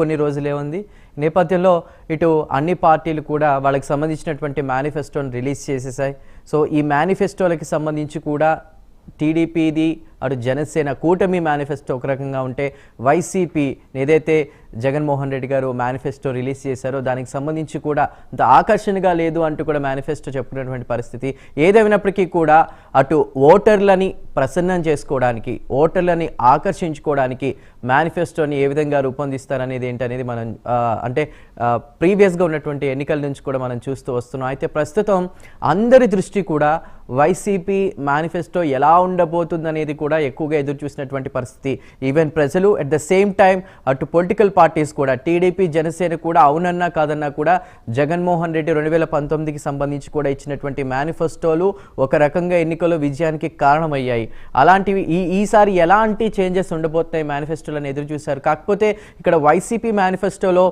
కొన్ని రోజులే ఉంది. నేపథ్యంలో ఇటు అన్ని పార్టీలు కూడా వాళ్ళకి సంబంధించినటువంటి మేనిఫెస్టోని రిలీజ్ చేసేసాయి సో ఈ మేనిఫెస్టోలకి సంబంధించి కూడా టీడీపీది అటు జనసేన కూటమి మేనిఫెస్టో ఒక రకంగా ఉంటే వైసీపీ ఏదైతే జగన్మోహన్ రెడ్డి గారు మేనిఫెస్టో రిలీజ్ చేశారో దానికి సంబంధించి కూడా అంత ఆకర్షణగా లేదు అంటూ కూడా మేనిఫెస్టో చెప్పుకున్నటువంటి పరిస్థితి. ఏదేమైనప్పటికీ కూడా అటు ఓటర్లని ప్రసన్నం చేసుకోవడానికి ఓటర్లని ఆకర్షించుకోవడానికి మేనిఫెస్టోని ఏ విధంగా రూపొందిస్తారనేది ఏంటనేది మనం అంటే ప్రీవియస్గా ఉన్నటువంటి ఎన్నికల నుంచి కూడా మనం చూస్తూ వస్తున్నాం. అయితే ప్రస్తుతం అందరి దృష్టి కూడా వైసీపీ మేనిఫెస్టో ఎలా ఉండబోతుందనేది కూడా ఎక్కువగా ఎదురు చూసినటువంటి పరిస్థితి. ఈవెన్ ప్రజలు అట్ ద సేమ్ టైం అటు పొలిటికల్ పార్టీస్ కూడా టీడీపీ జనసేన కూడా అవునన్నా కాదన్నా కూడా జగన్మోహన్ రెడ్డి రెండు వేల పంతొమ్మిదికి సంబంధించి కూడా ఇచ్చినటువంటి మేనిఫెస్టోలు ఒక రకంగా ఎన్నికల్లో విజయానికి కారణమయ్యాయి. అలాంటివి ఈ ఈసారి ఎలాంటి చేంజెస్ ఉండబోతున్నాయి మేనిఫెస్టోలను ఎదురు చూశారు? కాకపోతే ఇక్కడ వైసీపీ మేనిఫెస్టోలో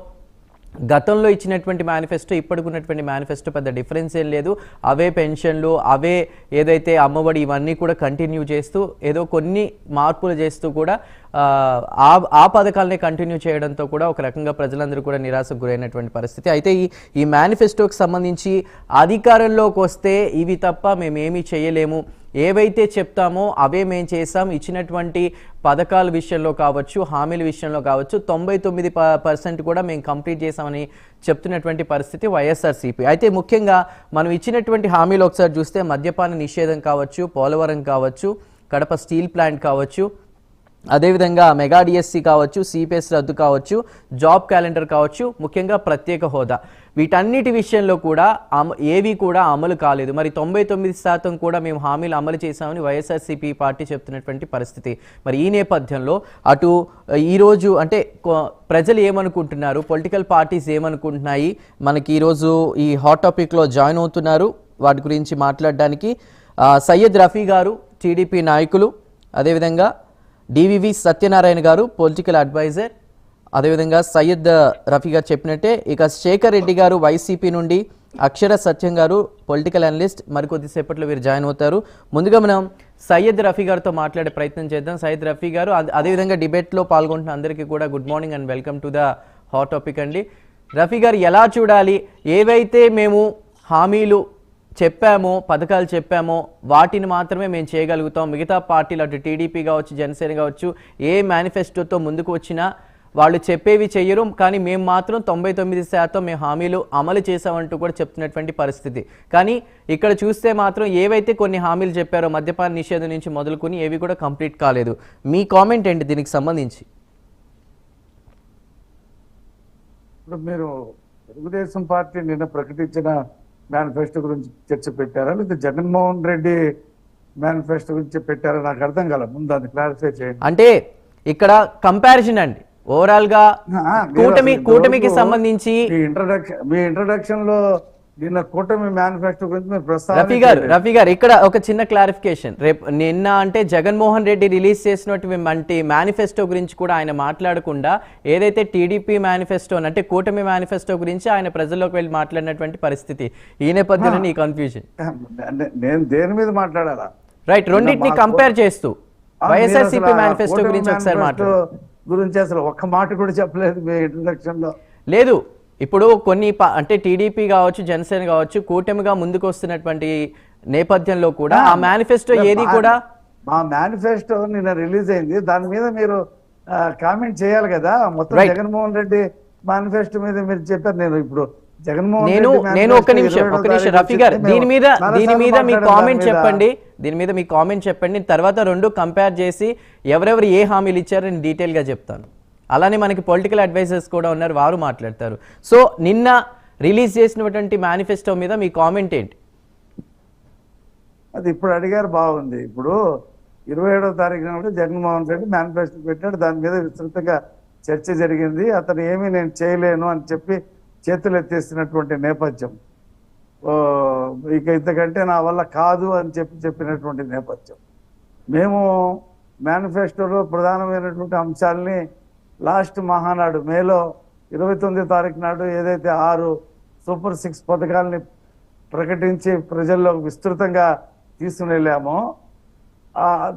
గతంలో ఇచ్చినటువంటి మేనిఫెస్టో ఇప్పటికున్నటువంటి మేనిఫెస్టో పెద్ద డిఫరెన్స్ ఏం లేదు. అవే పెన్షన్లు అవే ఏదైతే అమ్మఒడి ఇవన్నీ కూడా కంటిన్యూ చేస్తూ ఏదో కొన్ని మార్పులు చేస్తూ కూడా ఆ, ఆ పథకాలని కంటిన్యూ చేయడంతో కూడా ఒక రకంగా ప్రజలందరూ కూడా నిరాశకు గురైనటువంటి పరిస్థితి. అయితే ఈ ఈ మేనిఫెస్టోకి సంబంధించి అధికారంలోకి వస్తే ఇవి తప్ప మేమేమీ చేయలేము. ఏవైతే చెప్తామో అవే మేము చేసాం ఇచ్చినటువంటి పథకాల విషయంలో కావచ్చు హామీల విషయంలో కావచ్చు తొంభై తొమ్మిది పర్సెంట్ కూడా మేము కంప్లీట్ చేసామని చెప్తున్నటువంటి పరిస్థితి వైఎస్ఆర్సీపీ. అయితే ముఖ్యంగా మనం ఇచ్చినటువంటి హామీలు ఒకసారి చూస్తే మద్యపాన నిషేధం కావచ్చు పోలవరం కావచ్చు కడప స్టీల్ ప్లాంట్ కావచ్చు అదేవిధంగా మెగా డిఎస్సి కావచ్చు సిపిఎస్ రద్దు కావచ్చు జాబ్ క్యాలెండర్ కావచ్చు ముఖ్యంగా ప్రత్యేక హోదా. వీటన్నిటి విషయంలో కూడా అమ ఏవి కూడా అమలు కాలేదు. మరి తొంభై తొమ్మిది శాతం కూడా మేము హామీలు అమలు చేశామని వైఎస్ఆర్సీపీ పార్టీ చెప్తున్నటువంటి పరిస్థితి. మరి ఈ నేపథ్యంలో అటు ఈరోజు అంటే ప్రజలు ఏమనుకుంటున్నారు? పొలిటికల్ పార్టీస్ ఏమనుకుంటున్నాయి? మనకి ఈరోజు ఈ హాట్ టాపిక్లో జాయిన్ అవుతున్నారు. వాటి గురించి మాట్లాడడానికి సయ్యద్ రఫీ గారు టీడీపీ నాయకులు. అదేవిధంగా డివివి సత్యనారాయణ గారు పొలిటికల్ అడ్వైజర్ అదేవిధంగా సయ్యద్ రఫీ గారు చెప్పినట్టే ఇక శేఖర్ రెడ్డి గారు వైసీపీ నుండి అక్షర సత్యం గారు పొలిటికల్ అనలిస్ట్ మరికొద్దిసేపట్లో వీరు జాయిన్ అవుతారు. ముందుగా మనం సయ్యద్ రఫీ గారితో మాట్లాడే ప్రయత్నం చేద్దాం. సయ్యద్ రఫీ గారు అదే- అదేవిధంగా డిబేట్లో పాల్గొంటున్న అందరికీ కూడా good morning and welcome to the hot topic అండి. రఫీ గారు ఎలా చూడాలి? ఏవైతే మేము హామీలు చెప్పామో పథకాలు చెప్పామో వాటిని మాత్రమే మేము చేయగలుగుతాం. మిగతా పార్టీలు అటు టీడీపీ కావచ్చు జనసేన కావచ్చు ఏ మేనిఫెస్టోతో ముందుకు వచ్చినా వాళ్ళు చెప్పేవి చెయ్యరు. కానీ మేము మాత్రం తొంభై తొమ్మిది శాతం మేము హామీలు అమలు చేసామంటూ కూడా చెప్తున్నటువంటి పరిస్థితి. కానీ ఇక్కడ చూస్తే మాత్రం ఏవైతే కొన్ని హామీలు చెప్పారో మద్యపాన నిషేధం నుంచి మొదలుకొని ఏవి కూడా కంప్లీట్ కాలేదు. మీ కామెంట్ ఏంటి దీనికి సంబంధించి? మీరు తెలుగుదేశం పార్టీ నిన్న ప్రకటించిన మేనిఫెస్టో గురించి చర్చ పెట్టారా? లేదా జగన్మోహన్ రెడ్డి మేనిఫెస్టో గురించి పెట్టారా? నాకు అర్థం కాల ముందు అది క్లారిఫై చేయండి. అంటే ఇక్కడ కంపారిజన్ అండి. ఓవరాల్గా కూటమి కూటమికి సంబంధించి మీ ఇంట్రడక్షన్ మీ ఇంట్రడక్షన్లో నిన్న కూటమి మేనిఫెస్టో గురించి మీరు రఫీ గారు ప్రస్తావన రఫీ గారు ఇక్కడ ఒక చిన్న క్లారిఫికేషన్ రేపు నిన్న అంటే జగన్మోహన్ రెడ్డి రిలీజ్ చేసినటువంటి మేనిఫెస్టో గురించి కూడా ఆయన మాట్లాడకుండా ఏదైతే టీడీపీ మేనిఫెస్టో అంటే కూటమి మేనిఫెస్టో గురించి ఆయన ప్రజల్లోకి వెళ్ళి మాట్లాడినటువంటి పరిస్థితి ఈ నేపథ్యంలో నీ కన్ఫ్యూజన్ నేను దేని మీద మాట్లాడాలా? రైట్ రెండింటిని కంపేర్ చేస్తూ వైఎస్ఆర్సీపీ మేనిఫెస్టో గురించి ఒకసారి మాట్లాడు. గురించి అసలు ఒక్క మాట కూడా చెప్పలేదు మీ ఇంట్రడక్షన్లో. లేదు ఇప్పుడు కొన్ని అంటే టీడీపీ కావచ్చు జనసేన కావచ్చు కూటమిగా ముందుకు వస్తున్నటువంటి నేపథ్యంలో కూడా ఆ మేనిఫెస్టో ఏది కూడా మా మేనిఫెస్టో నిన్న రిలీజ్ అయింది దాని మీద మీరు కామెంట్ చేయాలి కదా మొత్తం. జగన్మోహన్ రెడ్డి మేనిఫెస్టో మీద మీరు చెప్పారు నేను ఇప్పుడు జగన్మోహన్ నేను నేను నిమిషం 27వ ఒక్క నిమిషం రఫీ గారు. దీని మీద దీని మీద మీ కామెంట్. చెప్పండి దీని మీద మీ కామెంట్ చెప్పండి తర్వాత రెండు కంపేర్ చేసి ఎవరెవరు ఏ హామీలు ఇచ్చారో నేను డీటెయిల్గా చెప్తాను అలానే మనకి పొలిటికల్ అడ్వైజర్స్ కూడా ఉన్నారు వారు మాట్లాడతారు. సో నిన్న రిలీజ్ చేసినటువంటి మేనిఫెస్టో మీద మీ కామెంట్ ఏంటి? అది ఇప్పుడు అడిగారు బాగుంది. ఇప్పుడు ఇరవై ఏడవ తారీఖు నాడు జగన్మోహన్ రెడ్డి మేనిఫెస్టో పెట్టాడు దాని మీద విస్తృతంగా చర్చ జరిగింది. అతను ఏమీ నేను చేయలేను అని చెప్పి చేతులు ఎత్తేసినటువంటి నేపథ్యం. ఓ, ఇక ఇంతకంటే నా వల్ల కాదు అని చెప్పి చెప్పినటువంటి నేపథ్యం. మేము మేనిఫెస్టోలో ప్రధానమైనటువంటి అంశాలని లాస్ట్ మహానాడు మేలో ఇరవై తొమ్మిది తారీఖు నాడు ఏదైతే ఆరు సూపర్ సిక్స్ పథకాలని ప్రకటించి ప్రజల్లో విస్తృతంగా తీసుకుని వెళ్ళామో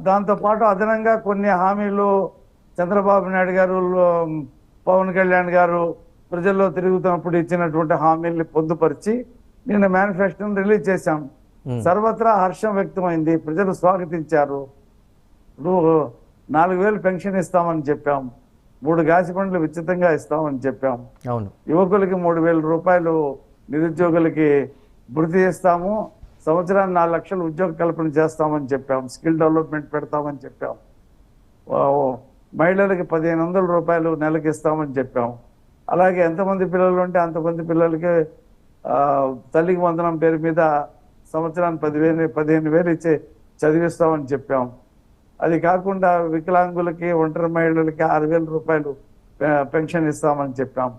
దాంతోపాటు అదనంగా కొన్ని హామీలు చంద్రబాబు నాయుడు గారు పవన్ కళ్యాణ్ గారు ప్రజల్లో తిరుగుతున్నప్పుడు ఇచ్చినటువంటి హామీల్ని పొందుపరిచి నిన్న మేనిఫెస్టోని రిలీజ్ చేశాం. సర్వత్రా హర్షం వ్యక్తమైంది. ప్రజలు స్వాగతించారు. నాలుగు వేలు పెన్షన్ ఇస్తామని చెప్పాం. మూడు గాసి పండ్లు ఉచితంగా ఇస్తామని చెప్పాం. అవును. యువకులకి మూడు వేల రూపాయలు నిరుద్యోగులకి భృతి ఇస్తాము సంవత్సరానికి నాలుగు లక్షలు ఉద్యోగ కల్పన చేస్తామని చెప్పాం. స్కిల్ డెవలప్మెంట్ పెడతామని చెప్పాం. మహిళలకి పదిహేను వందల రూపాయలు నెలకి ఇస్తామని చెప్పాం. అలాగే ఎంతమంది పిల్లలు ఉంటే అంతమంది పిల్లలకి తల్లికి వందనం పేరు మీద సంవత్సరానికి పదివేలు పదిహేను వేలు ఇచ్చి చదివిస్తామని చెప్పాం. అది కాకుండా వికలాంగులకి ఒంటరి మహిళలకి ఆరు వేల రూపాయలు పెన్షన్ ఇస్తామని చెప్పాం.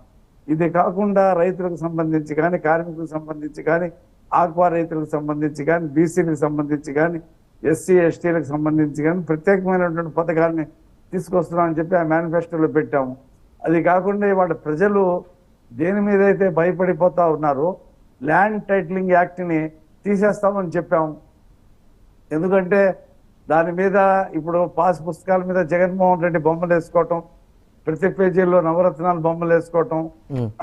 ఇది కాకుండా రైతులకు సంబంధించి కానీ కార్మికులకు సంబంధించి కానీ ఆక్వా రైతులకు సంబంధించి కానీ బీసీలకు సంబంధించి కానీ ఎస్సీ ఎస్టీలకు సంబంధించి కానీ ప్రత్యేకమైనటువంటి పథకాన్ని తీసుకొస్తున్నామని చెప్పి ఆ మేనిఫెస్టోలో పెట్టాము. అది కాకుండా ఇవాళ ప్రజలు దేని మీద అయితే భయపడిపోతా ఉన్నారో ల్యాండ్ టైటిలింగ్ యాక్ట్ని తీసేస్తామని చెప్పాము. ఎందుకంటే దాని మీద ఇప్పుడు పాస్ పుస్తకాల మీద జగన్మోహన్ రెడ్డి బొమ్మలు వేసుకోవటం ప్రతి పేజీలో నవరత్నాలు బొమ్మలు వేసుకోవటం.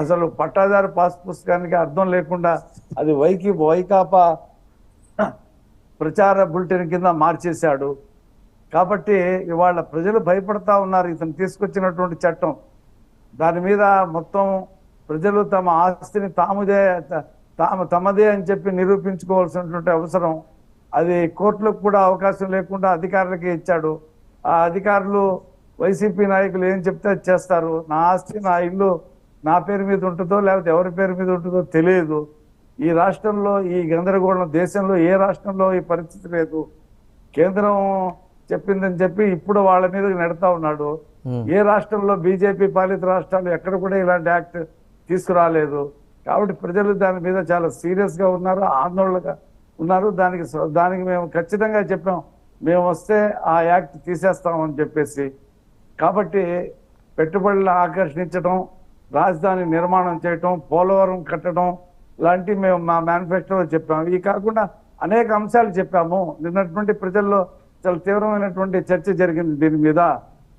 అసలు పట్టాదారు పాస్ పుస్తకానికి అర్థం లేకుండా అది వైకి వైకాపా ప్రచార బులెటిన్ కింద మార్చేశాడు. కాబట్టి ఇవాళ ప్రజలు భయపడతా ఉన్నారు ఇతను తీసుకొచ్చినటువంటి చట్టం. దాని మీద మొత్తం ప్రజలు తమ ఆస్తిని తాముదే తాము తమదే అని చెప్పి నిరూపించుకోవాల్సినటువంటి అవసరం అది కోర్టులకు కూడా అవకాశం లేకుండా అధికారులకి ఇచ్చాడు. ఆ అధికారులు వైసీపీ నాయకులు ఏం చెప్తే చేస్తారు. నా ఆస్తి నా ఇల్లు నా పేరు మీద ఉంటుందో లేకపోతే ఎవరి పేరు మీద ఉంటుందో తెలియదు. ఈ రాష్ట్రంలో ఈ గందరగోళం దేశంలో ఏ రాష్ట్రంలో ఈ పరిస్థితి లేదు. కేంద్రం చెప్పిందని చెప్పి ఇప్పుడు వాళ్ళ మీద నెడతా ఉన్నాడు. ఏ రాష్ట్రంలో బీజేపీ పాలిత రాష్ట్రాలు ఎక్కడ కూడా ఇలాంటి యాక్ట్ తీసుకురాలేదు. కాబట్టి ప్రజలు దాని మీద చాలా సీరియస్గా ఉన్నారు. ఆందోళనగా ఉన్నారు. దానికి దానికి మేము ఖచ్చితంగా చెప్పాం. మేము వస్తే ఆ యాక్ట్ తీసేస్తామని చెప్పేసి. కాబట్టి పెట్టుబడులు ఆకర్షించడం రాజధాని నిర్మాణం చేయటం పోలవరం కట్టడం లాంటివి మేము మా మేనిఫెస్టోలో చెప్పాము ఇవి కాకుండా అనేక అంశాలు చెప్పాము. నిన్నటువంటి ప్రజల్లో చాలా తీవ్రమైనటువంటి చర్చ జరిగింది దీని మీద.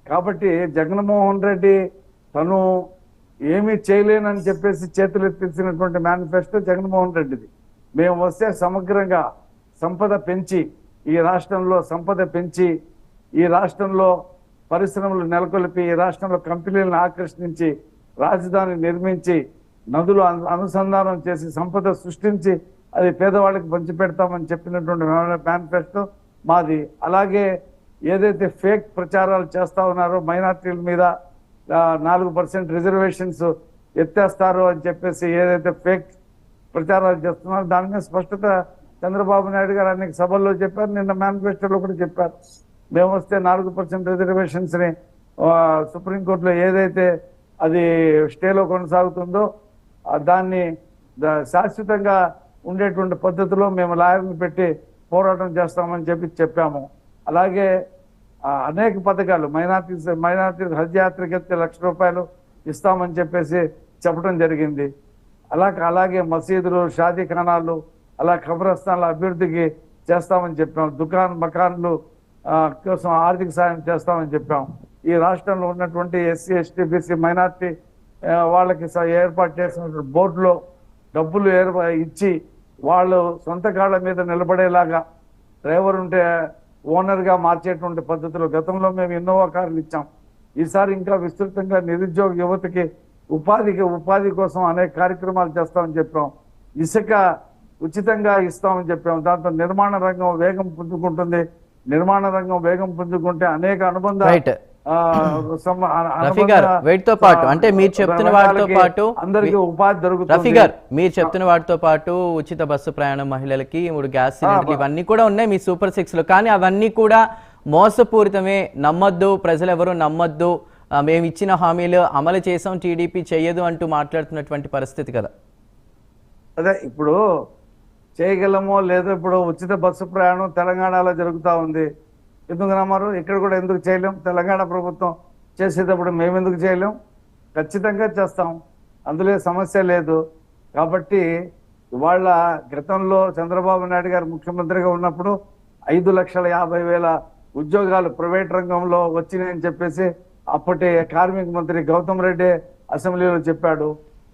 కాబట్టి జగన్మోహన్ రెడ్డి తను ఏమీ చేయలేనని చెప్పేసి చేతులు ఎత్తిసినటువంటి మేనిఫెస్టో జగన్మోహన్ రెడ్డిది. మేము వస్తే సమగ్రంగా సంపద పెంచి ఈ రాష్ట్రంలో సంపద పెంచి ఈ రాష్ట్రంలో పరిశ్రమలు నెలకొల్పి ఈ రాష్ట్రంలో కంపెనీలను ఆకర్షించి రాజధాని నిర్మించి నదులు అనుసంధానం చేసి సంపద సృష్టించి అది పేదవాళ్ళకి పంచిపెడతామని చెప్పినటువంటి మేనిఫెస్టో మాది. అలాగే ఏదైతే ఫేక్ ప్రచారాలు చేస్తా ఉన్నారో మైనార్టీల మీద నాలుగు పర్సెంట్ రిజర్వేషన్స్ ఎత్తేస్తారు అని చెప్పేసి ఏదైతే ఫేక్ ప్రచారాలు చేస్తున్నారు. దాని మీద స్పష్టత చంద్రబాబు నాయుడు గారు అనేక సభల్లో చెప్పారు. నిన్న మేనిఫెస్టోలో కూడా చెప్పారు. మేము వస్తే నాలుగు పర్సెంట్ రిజర్వేషన్స్ని సుప్రీంకోర్టులో ఏదైతే అది స్టేలో కొనసాగుతుందో దాన్ని దా- శాశ్వతంగా ఉండేటువంటి పద్ధతిలో మేము లాయర్ని పెట్టి పోరాటం చేస్తామని చెప్పి చెప్పాము. అలాగే అనేక పథకాలు మైనార్టీ మైనార్టీ హజ్ యాత్రకి వెళ్తే లక్ష రూపాయలు ఇస్తామని చెప్పేసి చెప్పడం జరిగింది. అలా అలాగే మసీదులు షాదీ కణాలు అలా ఖబరస్థానాల అభివృద్ధికి చేస్తామని చెప్పాం. దుకాన్ మకాన్లు కోసం ఆర్థిక సాయం చేస్తామని చెప్పాం. ఈ రాష్ట్రంలో ఉన్నటువంటి ఎస్సీ ఎస్టీ బీసీ మైనార్టీ వాళ్ళకి స- ఏర్పాటు చేసిన బోర్డులో డబ్బులు ఏర్పా ఇచ్చి వాళ్ళు సొంత కాళ్ళ మీద నిలబడేలాగా డ్రైవర్ ఉంటే ఓనర్గా మార్చేటువంటి పద్ధతిలో గతంలో మేము ఇన్నోవా కార్లు ఇచ్చాం. ఈసారి ఇంకా విస్తృతంగా నిరుద్యోగ యువతకి ఉపాధికి ఉపాధి కోసం అనేక కార్యక్రమాలు చేస్తామని చెప్పాం. ఇసుక ఉచితంగా ఇస్తామని చెప్పాం. దాంతో నిర్మాణ రంగం వేగం పుంజుకుంటుంది. నిర్మాణ రంగం వేగం పుంజుకుంటే అనేక అనుబంధ రఫీ వీటితో పాటు, అంటే మీరు చెప్తున్న వాటితో పాటు అందరికీ ఉపాధి రఫీ దొరుకుతుంది గారు మీరు చెప్తున్న వాటితో పాటు ఉచిత బస్సు ప్రయాణం మహిళలకి మూడు గ్యాస్ సిలిండర్లు ఇవన్నీ కూడా ఉన్నాయి మీ సూపర్ సిక్స్లో కానీ అవన్నీ కూడా మోసపూరితమే. నమ్మొద్దు ప్రజలు ఎవరు నమ్మొద్దు. మేము ఇచ్చిన హామీలు అమలు చేసాం టీడీపీ చేయదు అంటూ మాట్లాడుతున్నటువంటి పరిస్థితి కదా. అదే ఇప్పుడు చేయగలమో లేదో ఇప్పుడు ఉచిత బస్సు ప్రయాణం తెలంగాణలో జరుగుతూ ఉంది. ఎందుకు నమ్మారు? ఇక్కడ కూడా ఎందుకు చేయలేం? తెలంగాణ ప్రభుత్వం చేసేటప్పుడు మేము ఎందుకు చేయలేం? ఖచ్చితంగా చేస్తాం. అందులో సమస్య లేదు. కాబట్టి ఇవాళ గతంలో చంద్రబాబు నాయుడు గారు ముఖ్యమంత్రిగా ఉన్నప్పుడు ఐదు లక్షల యాభై వేల ఉద్యోగాలు ప్రైవేట్ రంగంలో వచ్చినాయని చెప్పేసి అప్పటి కార్మిక మంత్రి గౌతమ్ రెడ్డి అసెంబ్లీలో చెప్పాడు.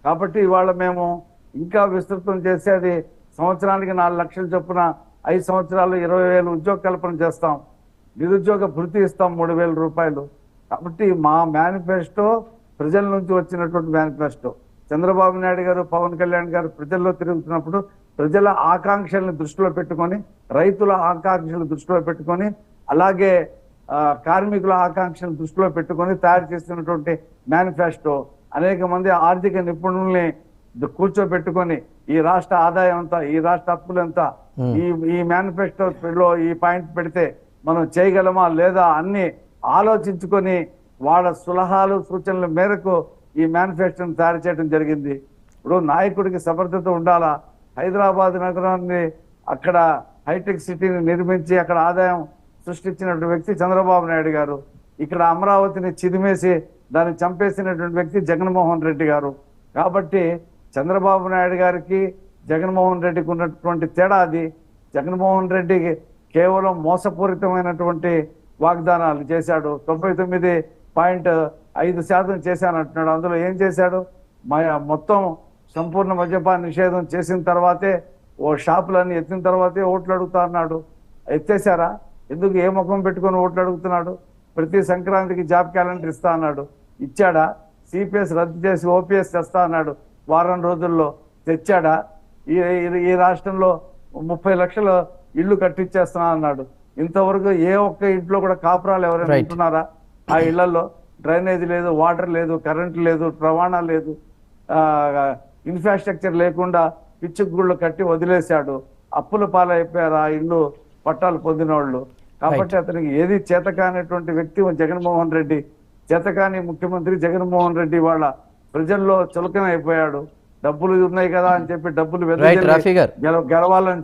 కాబట్టి ఇవాళ మేము ఇంకా విస్తృతం చేసి అది సంవత్సరానికి నాలుగు లక్షల చొప్పున ఐదు సంవత్సరాలు ఇరవై వేలు ఉద్యోగ కల్పన చేస్తాం. నిరుద్యోగ భృతి ఇస్తాం మూడు వేల రూపాయలు. కాబట్టి మా మేనిఫెస్టో ప్రజల నుంచి వచ్చినటువంటి మేనిఫెస్టో. చంద్రబాబు నాయుడు గారు పవన్ కళ్యాణ్ గారు ప్రజల్లో తిరుగుతున్నప్పుడు ప్రజల ఆకాంక్షల్ని దృష్టిలో పెట్టుకొని రైతుల ఆకాంక్షలను దృష్టిలో పెట్టుకొని అలాగే కార్మికుల ఆకాంక్షలను దృష్టిలో పెట్టుకొని తయారు చేస్తున్నటువంటి మేనిఫెస్టో అనేక మంది ఆర్థిక నిపుణుల్ని కూర్చోబెట్టుకొని ఈ రాష్ట్ర ఆదాయం ఎంత ఈ రాష్ట్ర అప్పులు ఎంత ఈ ఈ మేనిఫెస్టోలో ఈ పాయింట్ పెడితే మనం చేయగలమా లేదా అన్ని ఆలోచించుకొని వాళ్ళ సులహాలు సూచనల మేరకు ఈ మేనిఫెస్టోని తయారు చేయడం జరిగింది. ఇప్పుడు నాయకుడికి సమర్థత ఉండాలా? హైదరాబాద్ నగరాన్ని అక్కడ హైటెక్ సిటీని నిర్మించి అక్కడ ఆదాయం సృష్టించినటువంటి వ్యక్తి చంద్రబాబు నాయుడు గారు. ఇక్కడ అమరావతిని చిదిమేసి దాన్ని చంపేసినటువంటి వ్యక్తి జగన్మోహన్ రెడ్డి గారు. కాబట్టి చంద్రబాబు నాయుడు గారికి జగన్మోహన్ రెడ్డికి ఉన్నటువంటి తేడా అది. జగన్మోహన్ రెడ్డి కేవలం మోసపూరితమైనటువంటి వాగ్దానాలు చేశాడు. తొంభై తొమ్మిది పాయింట్ ఐదు శాతం చేశానంటున్నాడు అందులో ఏం చేశాడు? మొత్తం సంపూర్ణ మద్యపాన నిషేధం చేసిన తర్వాతే ఓ షాపులన్నీ ఎత్తిన తర్వాతే ఓట్లు అడుగుతా అన్నాడు. ఎత్తేసారా ఎందుకు ఏ ముఖం పెట్టుకొని ఓట్లు అడుగుతున్నాడు? ప్రతి సంక్రాంతికి జాబ్ క్యాలెండర్ ఇస్తా అన్నాడు. ఇచ్చాడా? సిపిఎస్ రద్దు చేసి ఓపీఎస్ తెస్తా అన్నాడు. వారం రోజుల్లో తెచ్చాడా? ఈ ఈ- రాష్ట్రంలో ముప్పై లక్షల ఇల్లు కట్టించేస్తున్నా అన్నాడు. ఇంతవరకు ఏ ఒక్క ఇంట్లో కూడా కాపురాలు ఎవరైనా. ఉంటున్నారా? ఆ ఇళ్ళలో డ్రైనేజ్ లేదు వాటర్ లేదు కరెంట్ లేదు రవాణా లేదు. ఇన్ఫ్రాస్ట్రక్చర్ లేకుండా పిచ్చి గుళ్ళు కట్టి వదిలేశాడు. అప్పుల పాలైపోయారు ఆ ఇల్లు పట్టాలు పొందిన వాళ్ళు కాబట్టి అతనికి ఏది చేతకానటువంటి వ్యక్తి జగన్మోహన్ రెడ్డి చేతకాని ముఖ్యమంత్రి జగన్మోహన్ రెడ్డి వాళ్ళ ప్రజల్లో చులకన అయిపోయాడు డబ్బులు ఉన్నాయి కదా అని చెప్పి డబ్బులు గెలవాలని